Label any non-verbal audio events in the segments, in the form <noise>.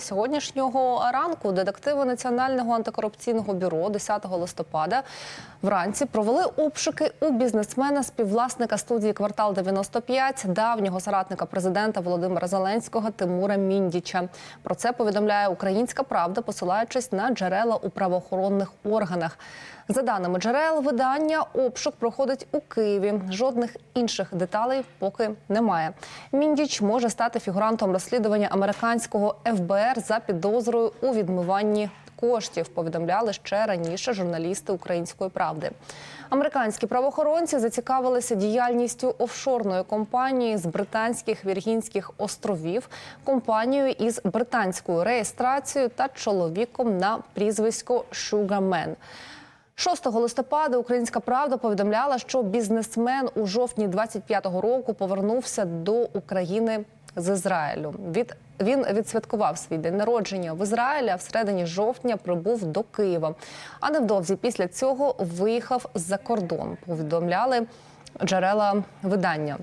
Сьогоднішнього ранку детективи Національного антикорупційного бюро 10 листопада вранці провели обшуки у бізнесмена співвласника студії Квартал 95 давнього соратника президента Володимира Зеленського Тимура Міндіча. Про це повідомляє Українська Правда, посилаючись на джерела у правоохоронних органах. За даними джерел, видання обшук проходить у Києві. Жодних інших деталей поки немає. Міндіч може стати фігурантом розслідування американського ФБР за підозрою у відмиванні коштів. Повідомляли ще раніше журналісти Української правди. Американські правоохоронці зацікавилися діяльністю офшорної компанії з британських Віргінських островів, компанією із британською реєстрацією та чоловіком на прізвисько Шугамен. 6 листопада Українська Правда повідомляла, що бізнесмен у жовтні 25-го року повернувся до України з Ізраїлю. Від він відсвяткував свій день народження в Ізраїлі, а в середині жовтня прибув до Києва. А невдовзі після цього виїхав за кордон. Повідомляли джерела видання.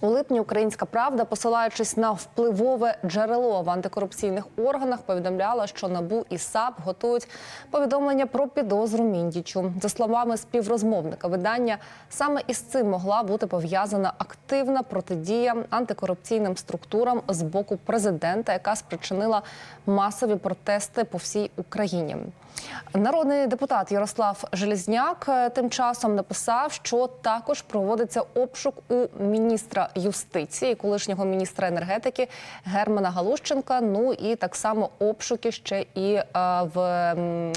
У липні Українська Правда, посилаючись на впливове джерело в антикорупційних органах, повідомляла, що набу і САП готують повідомлення про підозру Міндічу. За словами співрозмовника видання, саме із цим могла бути пов'язана активна протидія антикорупційним структурам з боку президента, яка спричинила масові протести по всій Україні. Народний депутат Ярослав Желізняк е, тим часом написав, що також проводиться обшук у міністра юстиції, колишнього міністра енергетики Германа Галущенка. Ну і так само обшуки ще і е, в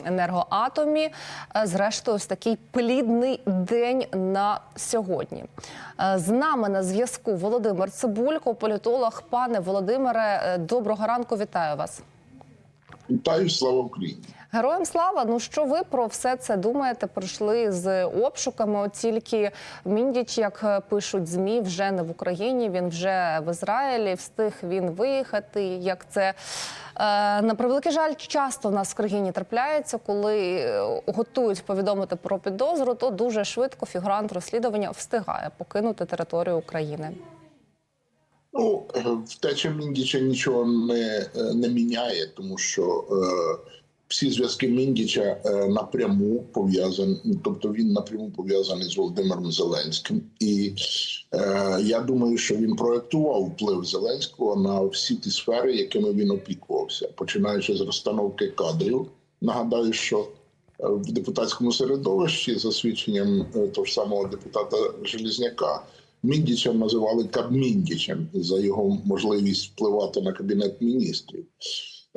енергоатомі. Е, Зрештою, ось такий плідний день на сьогодні. Е, З нами на зв'язку Володимир Цибулько, політолог. Пане Володимире, доброго ранку. Вітаю вас. Вітаю, слава Україні! Героям слава. Ну що ви про все це думаєте? Пройшли з обшуками. От тільки Міндіч, як пишуть змі, вже не в Україні. Він вже в Ізраїлі. Встиг він виїхати. Як це е, на превеликий жаль, часто в нас в країні трапляється, коли е, готують повідомити про підозру, то дуже швидко фігурант розслідування встигає покинути територію України. Ну, е, втеча Міндіча нічого не, не міняє, тому що е, всі зв'язки Міндіча е, напряму пов'язані, тобто він напряму пов'язаний з Володимиром Зеленським. І е, я думаю, що він проєктував вплив Зеленського на всі ті сфери, якими він опікувався, починаючи з розстановки кадрів. Нагадаю, що е, в депутатському середовищі, за свідченням е, того ж самого депутата Желізняка, Міндіча називали Кабміндічем за його можливість впливати на кабінет міністрів.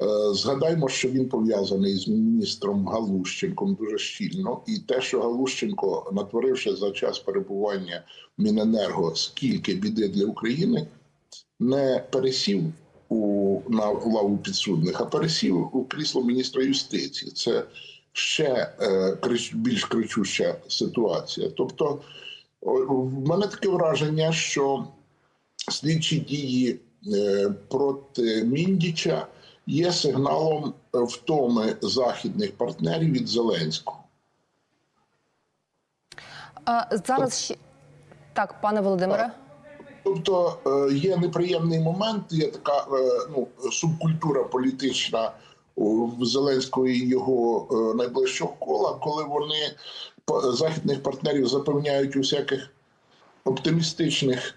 Е, Згадаймо, що він пов'язаний з міністром Галущенком дуже щільно, і те, що Галущенко, натворивши за час перебування Міненерго скільки біди для України, не пересів у на лаву підсудних, а пересів у крісло міністра юстиції. Це ще е, крич- більш кричуща ситуація. Тобто, в мене таке враження, що слідчі дії е, проти Міндіча є сигналом е, втоми західних партнерів від Зеленського. А зараз ще так, пане Володимире. Тобто е, є неприємний момент, є така е, ну, субкультура політична в Зеленського і його найближчого кола, коли вони західних партнерів запевняють у всяких оптимістичних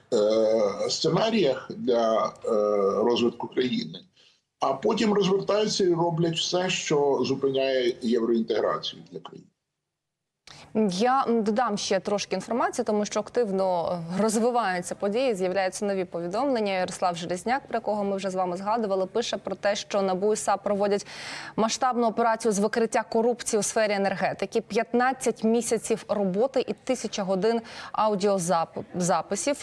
сценаріях для розвитку країни, а потім розвертаються і роблять все, що зупиняє євроінтеграцію для країни. Я додам ще трошки інформації, тому що активно розвиваються події, з'являються нові повідомлення. Ярослав Железняк, про якого ми вже з вами згадували, пише про те, що НАБУ і САП проводять масштабну операцію з викриття корупції у сфері енергетики. 15 місяців роботи і тисяча годин аудіозаписів.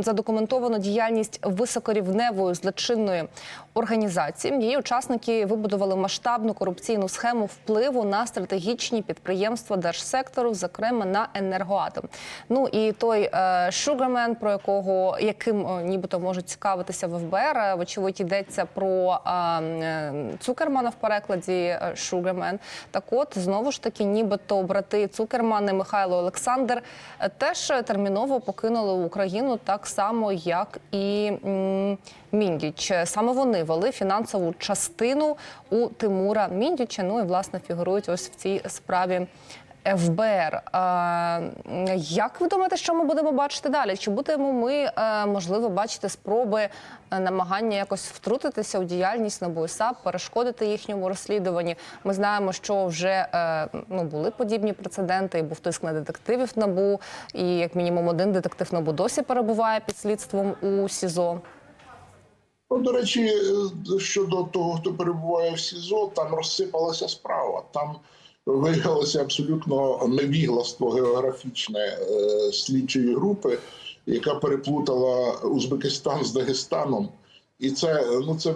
Задокументовано діяльність високорівневої злочинної організації. Її учасники вибудували масштабну корупційну схему впливу на стратегічні підприємства держсектору, зокрема на енергоатом. Ну і той Шугармен, про якого яким е, нібито можуть цікавитися в ФБР, е, вочевидь йдеться про е, Цукермана в перекладі Шугармен. Так, от знову ж таки, нібито брати Цукерман і Михайло Олександр теж терміново покинули Україну так само, як і. Міндіч. Саме вони вели фінансову частину у Тимура Міндіча. Ну і власне фігурують ось в цій справі. ФБР. Як ви думаєте, що ми будемо бачити далі? Чи будемо ми е, можливо бачити спроби е, намагання якось втрутитися у діяльність НАБУ САП, перешкодити їхньому розслідуванні? Ми знаємо, що вже е, ну були подібні прецеденти, і був тиск на детективів НАБУ, і як мінімум один детектив НАБУ досі перебуває під слідством у СІЗО. Ну, до речі, е, щодо того, хто перебуває в СІЗО, там розсипалася справа. Там виявилося абсолютно невігластво географічне е, слідчої групи, яка переплутала Узбекистан з Дагестаном. І це ну це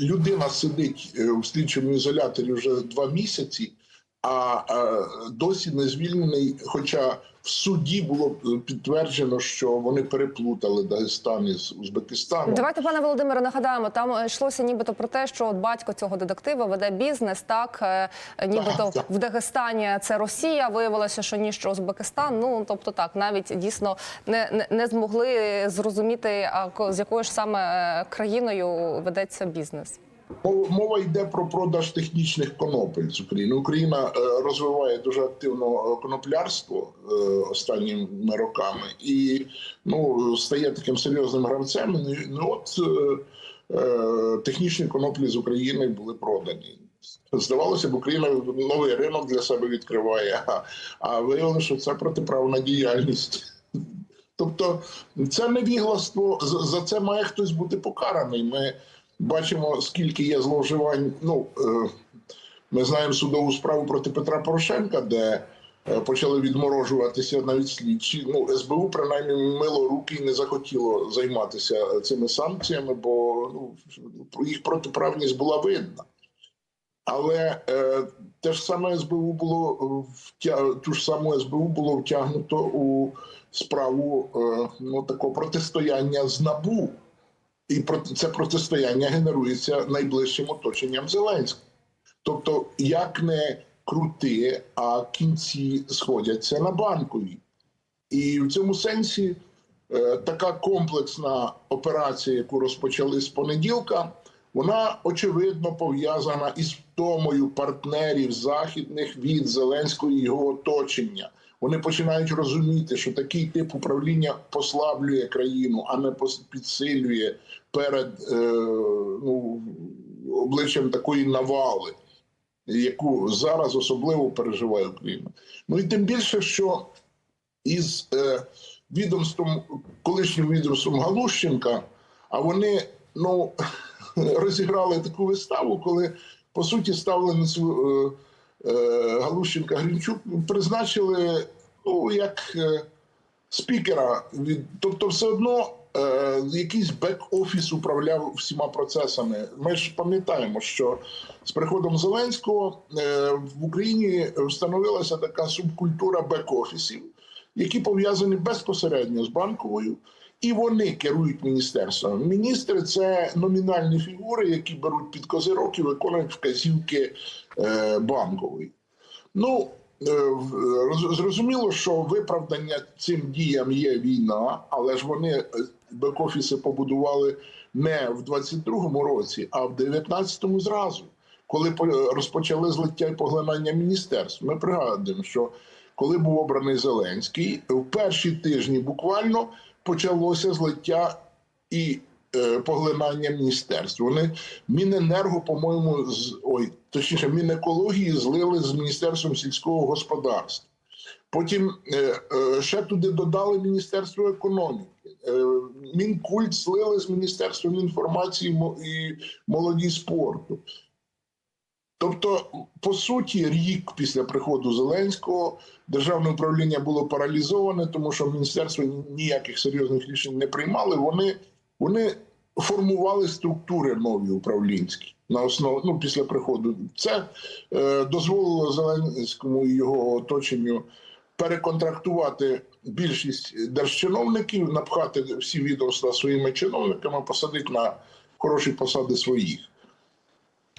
людина сидить е, в слідчому ізоляторі вже два місяці, а е, досі не звільнений. Хоча в суді було е, підтверджено, що вони переплутали Дагестан із Узбекистаном. Давайте, пане Володимире, нагадаємо, там йшлося нібито про те, що от батько цього детектива веде бізнес, так е, нібито Так, так. в Дагестані це Росія. Виявилося, що ні, що Узбекистан. Ну тобто, так навіть дійсно не, не, не змогли зрозуміти, а з якою ж саме країною ведеться бізнес. Мова- йде про продаж технічних конопель з України. Україна е, розвиває дуже активно е, коноплярство е, останніми роками і ну стає таким серйозним гравцем. Ну, от технічні коноплі з України були продані. Здавалося б, Україна новий ринок для себе відкриває, а, виявилося, що це протиправна діяльність. Тобто це невігластво, за це має хтось бути покараний. Ми бачимо, скільки є зловживань. Ну е, ми знаємо судову справу проти Петра Порошенка, де е, почали відморожуватися навіть слідчі. Ну СБУ принаймні мило руки і не захотіло займатися цими санкціями, бо ну їх протиправність була видна. Але е, те ж саме СБУ було втя... ту ж саму СБУ було втягнуто у справу е, ну такого протистояння з набу, і це протистояння генерується найближчим оточенням Зеленського. Тобто, як не крути, а кінці сходяться на банкові. І в цьому сенсі е, така комплексна операція, яку розпочали з понеділка, вона очевидно пов'язана із втомою партнерів західних від Зеленського і його оточення. Вони починають розуміти, що такий тип управління послаблює країну, а не підсилює перед е, ну, обличчям такої навали, яку зараз особливо переживає Україна. Ну і тим більше, що із е, відомством, колишнім відомством Галущенка, а вони ну, <laughs> розіграли таку виставу, коли по суті ставленицю е, е, Галущенка Гринчук призначили ну, як е, спікера. Тобто, все одно е, якийсь бек-офіс управляв всіма процесами. Ми ж пам'ятаємо, що з приходом Зеленського е, в Україні встановилася така субкультура бек-офісів, які пов'язані безпосередньо з банковою. І вони керують міністерством. Міністри це номінальні фігури, які беруть під козирок і виконують вказівки е, банкової. Ну е, зрозуміло, що виправдання цим діям є війна, але ж вони е, бек-офіси побудували не в 22-му році, а в 19-му зразу, коли по- розпочали злиття і поглинання міністерств. Ми пригадуємо, що коли був обраний Зеленський, в перші тижні буквально почалося злиття і поглинання міністерств. Вони Міненерго, по-моєму, з ой, точніше, Мінекології злили з Міністерством сільського господарства. Потім е, е, ще туди додали Міністерство економіки. Е, Мінкульт злили з Міністерством інформації і молоді спорту. Тобто, по суті, рік після приходу Зеленського державне управління було паралізоване, тому що міністерство ніяких серйозних рішень не приймали. Вони, вони формували структури нові управлінські на основу ну, після приходу. Це е, дозволило Зеленському і його оточенню переконтрактувати більшість держчиновників, напхати всі відомства своїми чиновниками, посадити на хороші посади своїх.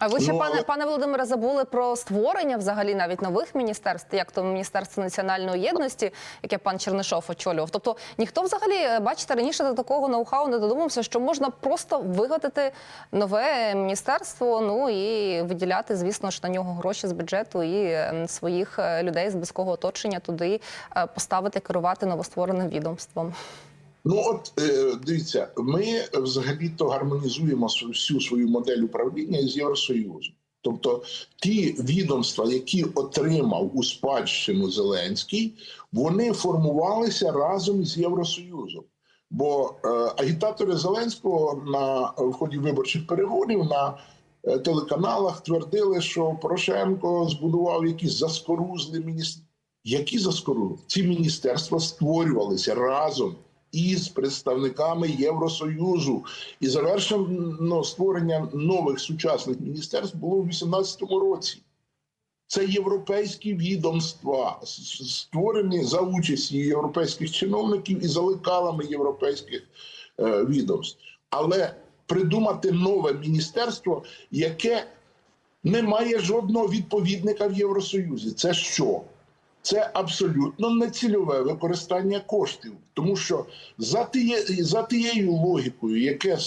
А ви ще, Ну, пане але- пане Володимире, забули про створення взагалі навіть нових міністерств, як то Міністерство національної єдності, яке пан Чернишов очолював. Тобто ніхто взагалі, е, бачите, раніше до такого ноу-хау не додумався, що можна просто вигадати нове міністерство, ну і виділяти, звісно ж, на нього гроші з бюджету і е, своїх е, людей з близького оточення туди поставити керувати новоствореним відомством. Ну от е, дивіться, ми взагалі-то гармонізуємо всю свою модель управління із Євросоюзом. Тобто ті відомства, які отримав у спадщину Зеленський, вони формувалися разом із Євросоюзом. Бо е, агітатори Зеленського на в ході виборчих перегонів на е, телеканалах твердили, що Порошенко збудував якісь заскорузли міністерства. Які заскорузли? Ці міністерства створювалися разом із представниками Євросоюзу, і завершено створення нових сучасних міністерств було у 2018 році. Це європейські відомства, створені за участі європейських чиновників і за лекалами європейських е, відомств. Але придумати нове міністерство, яке не має жодного відповідника в Євросоюзі. Це що? Це абсолютно нецільове використання коштів, тому що за тіє, за тією логікою, яке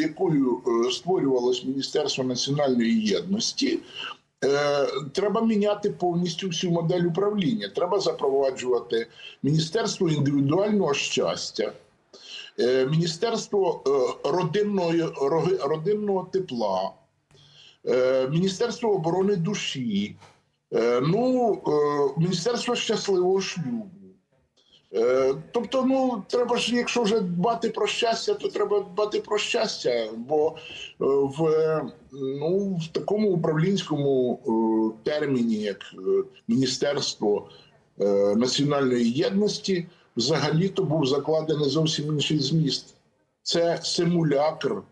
якою е, створювалось Міністерство національної єдності, е, треба міняти повністю всю модель управління. Треба запроваджувати міністерство індивідуального щастя, е, міністерство е, родинного, тепла, міністерство оборони душі. Е, Ну, е, Міністерство щасливого шлюбу. Е, Тобто, ну треба ж, якщо вже дбати про щастя, то треба дбати про щастя. Бо в, ну, в такому управлінському терміні, як Міністерство національної єдності, взагалі-то був закладений зовсім інший зміст. Це симулякр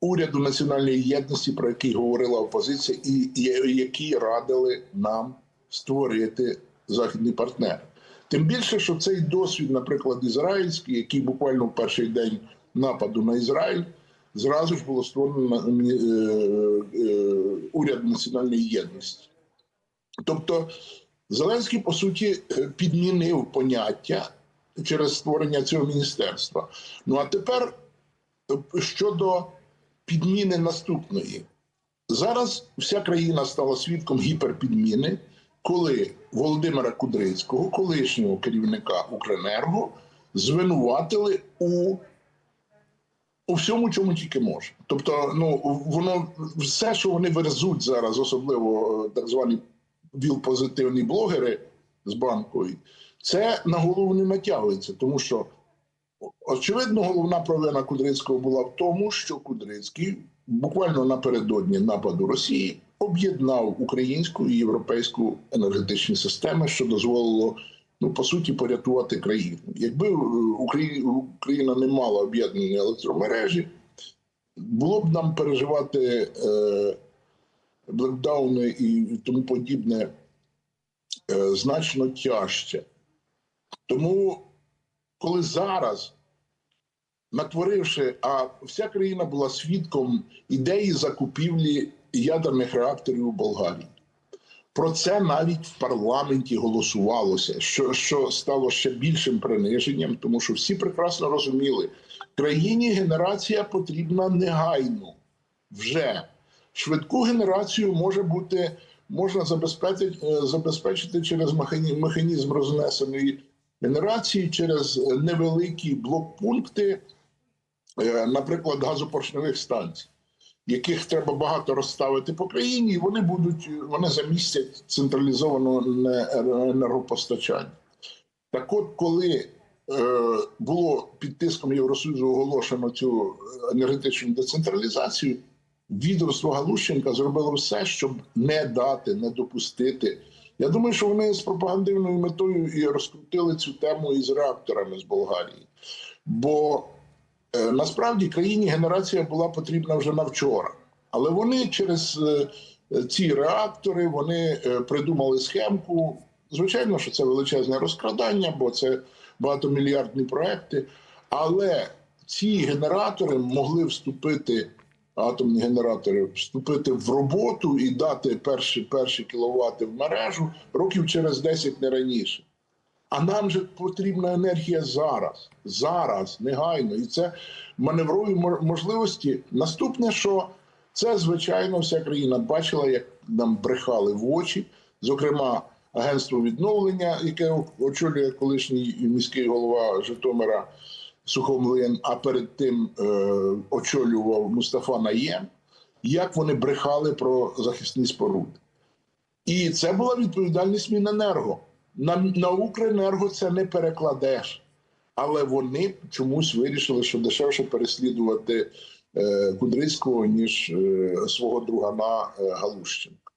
уряду національної єдності, про який говорила опозиція, і і- які радили нам створити західний партнер. Тим більше, що цей досвід, наприклад, ізраїльський, який буквально в перший день нападу на Ізраїль, зразу ж було створено е, е, уряд національної єдності. Тобто Зеленський, по суті, е, підмінив поняття через створення цього міністерства. Ну а тепер щодо підміни наступної. Зараз вся країна стала свідком гіперпідміни, коли Володимира Кудрицького, колишнього керівника Укренерго, звинуватили у, у всьому, чому тільки може. Тобто, ну воно все, що вони верзуть зараз, особливо е, так звані віл-позитивні блогери з банкою, це на голову не натягується, тому що Очевидно, головна провина Кудрицького була в тому, що Кудрицький буквально напередодні нападу Росії об'єднав українську і європейську енергетичні системи, що дозволило ну по суті порятувати країну. Якби е, Україна, не мала об'єднаної електромережі, було б нам переживати е, блекдауни і тому подібне е, значно тяжче. Тому коли зараз, натворивши, а вся країна була свідком ідеї закупівлі ядерних реакторів у Болгарії. Про це навіть в парламенті голосувалося, що, що стало ще більшим приниженням, тому що всі прекрасно розуміли, країні генерація потрібна негайно вже. Швидку генерацію може бути можна забезпечити, е, забезпечити через механізм рознесеної генерації, через е, невеликі блокпункти, е, наприклад, газопоршневих станцій, яких треба багато розставити по країні, і вони будуть вони замістять централізоване енергопостачання. Так от, коли е, було під тиском Євросоюзу оголошено цю енергетичну децентралізацію, відомство Галущенка зробило все, щоб не дати, не допустити. Я думаю, що вони з пропагандивною метою і розкрутили цю тему із реакторами з Болгарії. Бо е, насправді країні генерація була потрібна вже на вчора. Але вони через е, ці реактори вони е, придумали схемку. Звичайно, що це величезне розкрадання, бо це багатомільярдні проекти. Але ці генератори могли вступити атомні генератори вступити в роботу і дати перші перші кіловати в мережу років через 10 не раніше. А нам же потрібна енергія зараз, зараз, негайно. І це маневрові мо- можливості. Наступне, що це, звичайно, вся країна бачила, як нам брехали в очі, зокрема, агентство відновлення, яке очолює колишній міський голова Житомира Сухомлин, а перед тим е, очолював Мустафа Наєм, як вони брехали про захисні споруди. І це була відповідальність Міненерго. На, на Укренерго це не перекладеш. Але вони чомусь вирішили, що дешевше переслідувати е, Кудрицького, ніж е, свого другана е, Галущенка.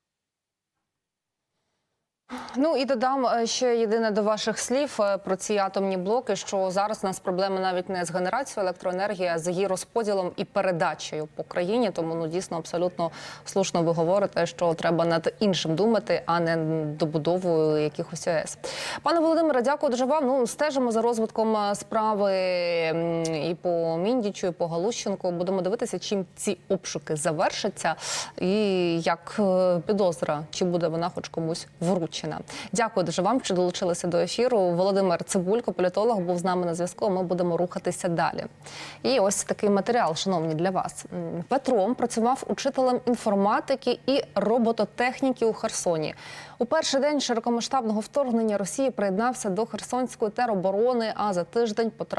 Ну і додам е, ще єдине до ваших слів е, про ці атомні блоки, що зараз у нас проблеми навіть не з генерацією електроенергії, а з її розподілом і передачею по країні. Тому ну дійсно абсолютно слушно ви говорите, що треба над іншим думати, а не добудовою якихось АЕС. Пане Володимире, дякую дуже вам. Ну стежимо за розвитком е, справи і по Міндічу, і по Галущенку. Будемо дивитися, чим ці обшуки завершаться, і як підозра, чи буде вона хоч комусь вручена. Дякую дуже вам, що долучилися до ефіру. Володимир Цибулько, політолог, був з нами на зв'язку. Ми будемо рухатися далі. І ось такий матеріал, шановні, для вас. Петром працював учителем інформатики і робототехніки у Херсоні. У перший день широкомасштабного вторгнення Росії приєднався до Херсонської тероборони, а за тиждень потрапив